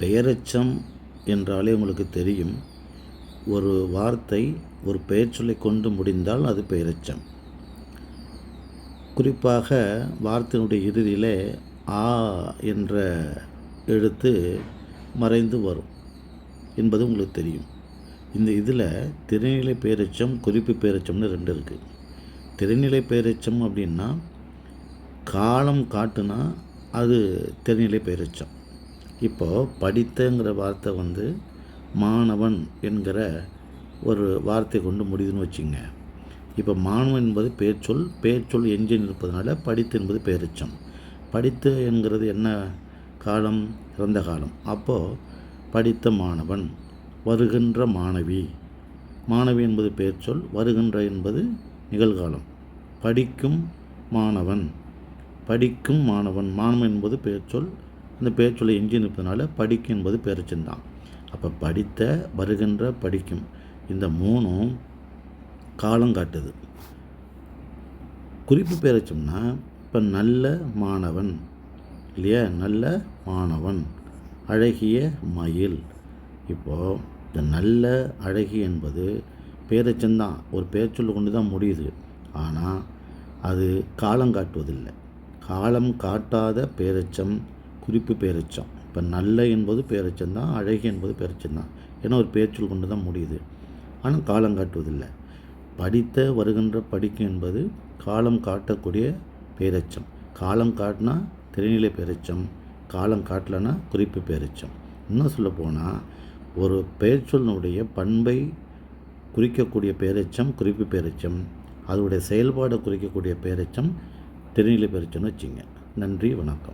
பெயரெச்சம் என்றாலே உங்களுக்கு தெரியும். ஒரு வார்த்தை ஒரு பெயர்ச்சொல்லை கொண்டு முடிந்தால் அது பெயரெச்சம் குறிப்பாக வார்த்தையினுடைய இறுதியிலே ஆ என்ற எழுத்து மறைந்து வரும் என்பது உங்களுக்கு தெரியும். இந்த இதில் திரைநிலை பேரச்சம் குறிப்பு பேரச்சம்னு ரெண்டு இருக்குது திரைநிலை பேரச்சம் அப்படின்னா காலம் காட்டுனா அது திரைநிலை பேரச்சம். இப்போது படித்தங்கிற வார்த்தை வந்து மாணவன் என்கிற ஒரு வார்த்தை கொண்டு முடியுதுன்னு வச்சுங்க. இப்போ மாணவன் என்பது பேர்ச்சொல் பேர்ச்சொல் எஞ்சின் இருப்பதனால படித்து என்பது பேரிச்சம். படித்து என்கிறது என்ன காலம்? இறந்த காலம். அப்போது படித்த மாணவன் வருகின்ற மாணவி. மாணவி என்பது பேர்ச்சொல் வருகின்ற என்பது நிகழ்காலம். படிக்கும் மாணவன் படிக்கும் மாணவன். மாணவன் என்பது பேர்ச்சொல் இந்த பேர்ச்சொல்லை இன்ஜின் நிற்பதனால படிக்கும் என்பது பேரச்சம் தான் அப்போ படித்த வருகின்ற படிக்கும் இந்த மூணும் காலம் காட்டுது. குறிப்பு பேரச்சம்னா இப்போ நல்ல மாணவன் இல்லையா? நல்ல மாணவன் அழகிய மயில். இப்போது இந்த நல்ல அழகி என்பது பேரச்சந்தான் ஒரு பேர்ச்சொல்லை கொண்டு தான் முடியுது. ஆனால் அது காலம் காட்டுவதில்லை. காலம் காட்டாத பேரச்சம் குறிப்பு பேரச்சம். இப்போ நல்ல என்பது பேரச்சம் தான் அழகி என்பது பேரச்சம் தான் ஏன்னா ஒரு பேச்சொல் கொண்டு தான் முடியுது. ஆனால் காலம் காட்டுவதில்லை. படித்த வருகின்ற படிக்கும் என்பது காலம் காட்டக்கூடிய பேரச்சம். காலம் காட்டினா திரைநிலை பேரச்சம் காலம் காட்டலைன்னா குறிப்பு பேரச்சம். இன்னும் சொல்ல போனால் ஒரு பெயர்ச்சொல்லினுடைய பண்பை குறிக்கக்கூடிய பேரச்சம் குறிப்பு பேரச்சம். அதோடைய செயல்பாடை குறிக்கக்கூடிய பேரச்சம் திருநிலை பேரச்சம்னு வச்சுங்க. நன்றி வணக்கம்.